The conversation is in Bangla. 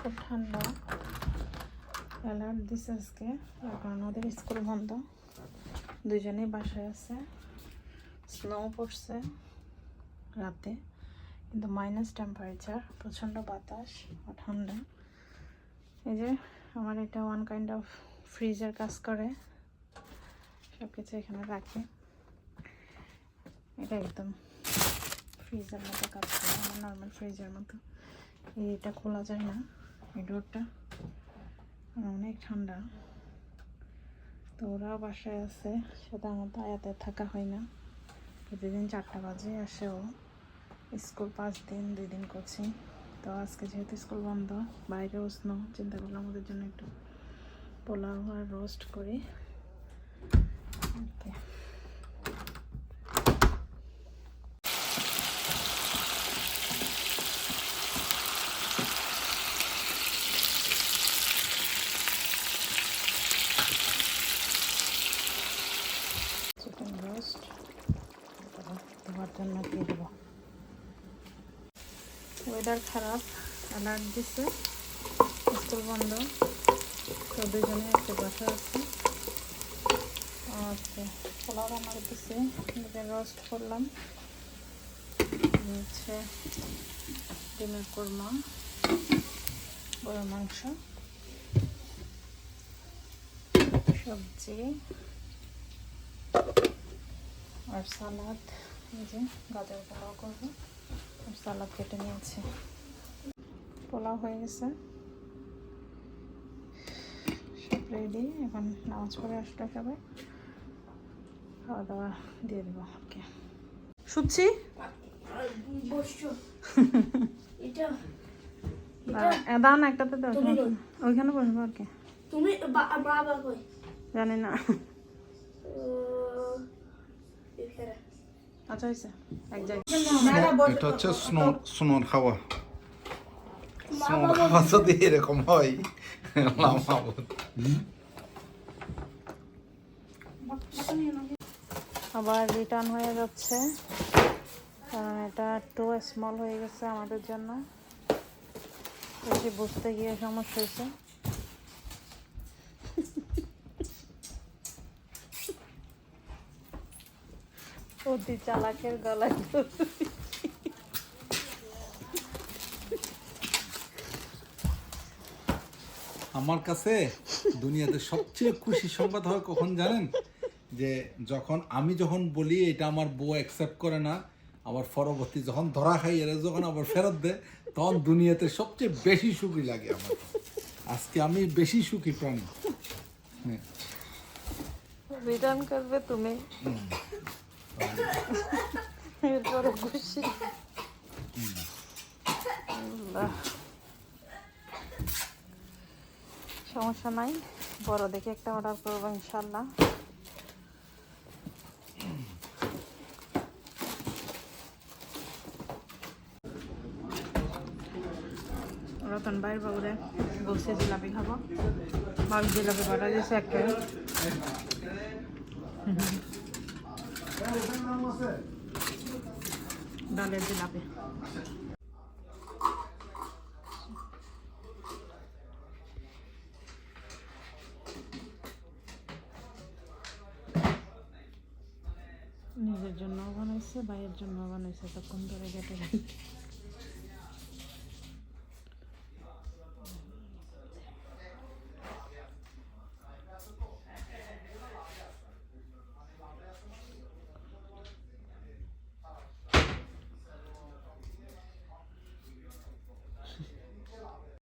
খুব ঠান্ডা। অ্যালার্ট দিছে আজকে কারণে ওদের স্কুল বন্ধ। দুজনেই বাসায় আছে। স্নো পড়ছে রাতে, কিন্তু মাইনাস টেম্পারেচার প্রচণ্ড বাতাস আর ঠান্ডা। এই যে আমার এটা ওয়ান কাইন্ড অফ ফ্রিজের কাজ করে। সব কিছু এখানে রাখি। এটা একদম ফ্রিজের মতো কাজ করে, আমার নর্মাল ফ্রিজের মতো। এটা খোলা যায় না। এই ডোরটা আর অনেক ঠান্ডা। তো ওরাও বাসায় আছে। সেটা আমার তো আয়াতে থাকা হয় না। প্রতিদিন চারটা বাজে আসেও স্কুল পাঁচ দিন, দুই দিন কোচিং তো আজকে যেহেতু স্কুল বন্ধ বাইরে উষ্ণ চিন্তা করলাম ওদের জন্য একটু পোলাও আর রোস্ট করি। ওকে চিকেন রোস্ট তোমার জন্য দিয়ে দেবো ওয়েদার খারাপ অ্যালার্ট দিছে স্কুল বন্ধ, তো দুজনে একটা বাসা আছে। আচ্ছা পোলাও রান্না করতেছি রোস্ট করলাম। হচ্ছে ডিমের কোরমা, গরুর মাংস, সবজি, আর সালাদ, এই যে গাজর পোলাও করব। সালাদ কেটে নিয়েছি। পোলাও হয়ে গেছে। সব রেডি এখন নামাজ পড়ে আসলে খাবে খাওয়া দাওয়া দিয়ে দেবো ওকে দান একটাতে দাও ওইখানে বসবো আর কি। তুমি জানি না। আচ্ছা হয়েছে। এক জায়গায়। এটা হচ্ছে স্নো স্নোর হাওয়া স্নোর হাওয়া যদি এরকম হয় আবার রিটার্ন হয়ে যাচ্ছে। কারণ এটা একটু স্মল হয়ে গেছে আমাদের জন্য। বেশি বুঝতে গিয়ে সমস্যা হয়েছে। অতি চালাকের গলায় আমার কাছে দুনিয়াতে সবচেয়ে খুশি সংবাদ হয় কখন জানেন? যে যখন আমি যখন বলি এটা আমার বউ অ্যাকসেপ্ট করে না আবার পরবর্তী যখন ধরা খাই এরা যখন আবার ফেরত দেয় তখন দুনিয়াতে সবচেয়ে বেশি সুখী লাগে আমার। আজকে আমি বেশি সুখী প্রাণী। হ্যাঁ। রিটার্ন করবে তুমি। এরপরে আল্লাহ। সমস্যা নাই। বড় দেখে একটা অর্ডার করব, ইনশাল্লাহ। রতন ভাইয়ের বাবুরে বলছে জিলাপি খাব। ভাবি জিলাপি বাটা দিয়েছে একটা ডালের জিলাপি। নিজের জন্য বানাইছে ভাইয়ের জন্য বানাইছে তখন ধরে কেটে